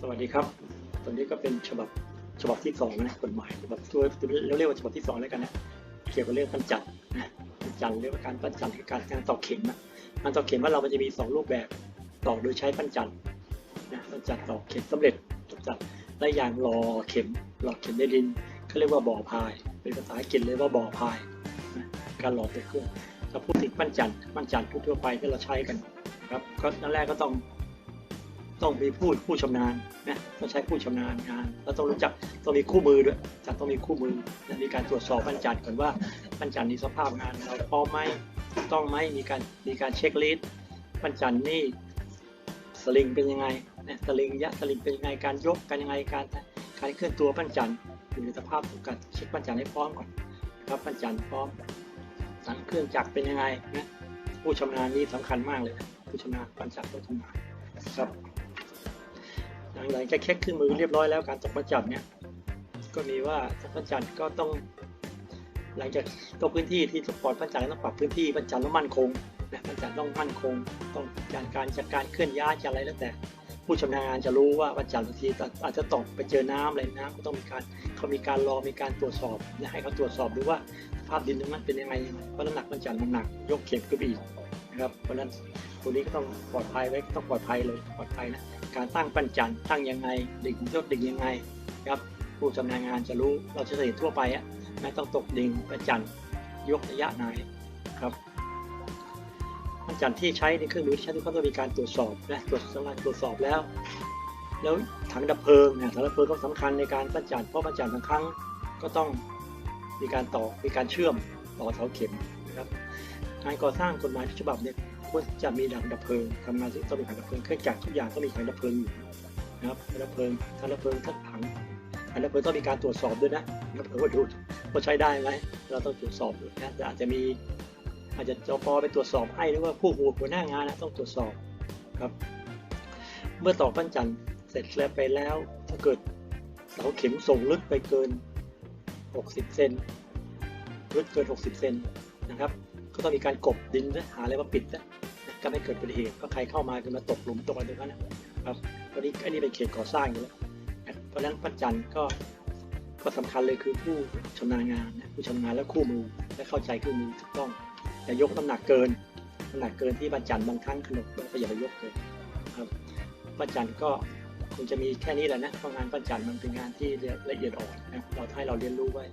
สวัสดีครับ ตอนนี้ก็เป็นฉบับฉบับที่สองนะกฎหมายฉบับตัวเราเรียกว่าฉบับที่สองแล้วกันนะเกี่ยวกับเรื่องปั้นจันนะปั้นจันเรียกว่าการปั้นจันคือการการตอกเข็มนะการตอกเข็มว่าเรามันจะมีสองรูปแบบตอกโดยใช้ปั้นจันนะปั้นจันตอกเข็มสำเร็จตอกจันและอย่างรอเข็มหลอดเข็มในดินเขาเรียกว่าบ่อพาย เป็นภาษาอังกฤษเลยว่าบ่อพายนะการหลอดเป็นเครื่องถ้าพูดถึงปั้นจันปั้นจันทั่วๆไปที่เราใช้กันครับก็นั่นแรกก็ต้อง ต้องมีผู้ผู้ชำนาญนะต้องใช้ผู้ชำนาญงานแล้วต้องรู้จักต้องมีคู่มือด้วยจะต้องมีคู่มือนะมีการตรวจสอบบัญจันก่อนว่าบัญจันมีสภาพงานเราพร้อมไหมต้องไหมมีการมีการเช็คลิสต์บัญจันนี่สลิงเป็นยังไงนะสลิงยะสลิงเป็นยังไงการยกการยังไงการการเคลื่อนตัวบัญจันอยู่ในสภาพการเช็คบัญจันให้พร้อมก่อนครับบัญจันพร้อมสังเครื่องจักรเป็นยังไงนะผู้ชำนาญนี่สำคัญมากเลยนะผู้ชำนาญบัญจันผู้ชำนาญครับ หลังจากเช็คเครื่องมือเรียบร้อยแล้วการตกประจับเนี่ยก็มีว่าตกประจับก็ต้อง หลังจากตกพื้นที่ที่สปอร์ตประจับต้องปรับพื้นที่ประจับต้องมั่นคงนะประจับต้องมั่นคง ต้องการการจัดการเคลื่อนย้ายจะอะไรแล้วแต่ผู้ชำนาญงานจะรู้ว่าประจับบางทีอาจจะตกไปเจอน้ำอะไรน้ำก็ต้องมีการเขามีการรอมีการตรวจสอบนะให้เขาตรวจสอบดูว่าสภาพดินตรงนั้นเป็นยังไงเพราะน้ำหนักประจับมันหนักยกเข็มขึ้นไปอีกนะครับเพราะนั้น ตัวนี้ก็ต้องปลอดภัยไว้ต้องปลอดภัยเลยปลอดภัยนะการตั้งปั้นจันตั้งยังไงดิ่งยกดิ่งยังไงครับผู้ชำนาญงานจะรู้เราจะเห็นทั่วไปอะไม่ต้องตกดิ่งปั้นจันยกระยะไหนครับปั้นจันที่ใช้ในเครื่องมือที่ใช้ทุกคนต้องมีการตรวจสอบนะตรวจสอบตรวจสอบแล้ว แล้วถังดับเพลิงเนะถังดับเพลิงก็สำคัญในการปั้นจันเพราะปั้นจันบางครั้งก็ต้องมีการต่อมีการเชื่อมต่อเสาเข็มนะครับการก่อสร้างกฎหมายทุกฉบับเนี่ย ควรจะมีถังดับเพลิงทำงานต้องมีถังดับเพลิงเครื่องจักรทุกอย่างต้องมีถังดับเพลิงอยู่นะครับถังดับเพลิงถังดับเพลิงทั้งถังถังดับเพลิงต้องมีการตรวจสอบด้วยนะดับเพลิงว่าดูว่าใช้ได้ไหมเราต้องตรวจสอบด้วยนะแต่อาจจะมีอาจจะจปไปตรวจสอบให้หรือว่าผู้หัวหน้างานนะต้องตรวจสอบครับ เมื่อต่อปั้นจันทร์เสร็จแล้วไปแล้ว ถ้าเกิดเสาเข็มส่งลึกไปเกิน 60 เซนลึกเกิน 60 เซนนะครับ ก็ต้องมีการกบดินนะหาอะไรมาปิดนะ ก็ไม่เกิดอุบัติเหตุก็ใครเข้ามาก็มาตกหลุมตกอะไรตรงนั้นนะครับตอนนี้อันนี้เป็นเขตก่อสร้างอยู่แล้วเพราะฉะนั้นปัจจันก็ก็สำคัญเลยคือผู้ชำนาญงานนะผู้ชำนาญและคู่มือและเข้าใจคู่มือถูกต้องอย่ายกน้ำหนักเกินน้ำหนักเกินที่ปัจจันบางครั้งขนมก็อย่าไปยกเกินครับปัจจันก็คงจะมีแค่นี้แหละนะเพราะงานปัจจันมันเป็นงานที่ละเอียดอ่อนนะเราให้เราเรียนรู้ไว้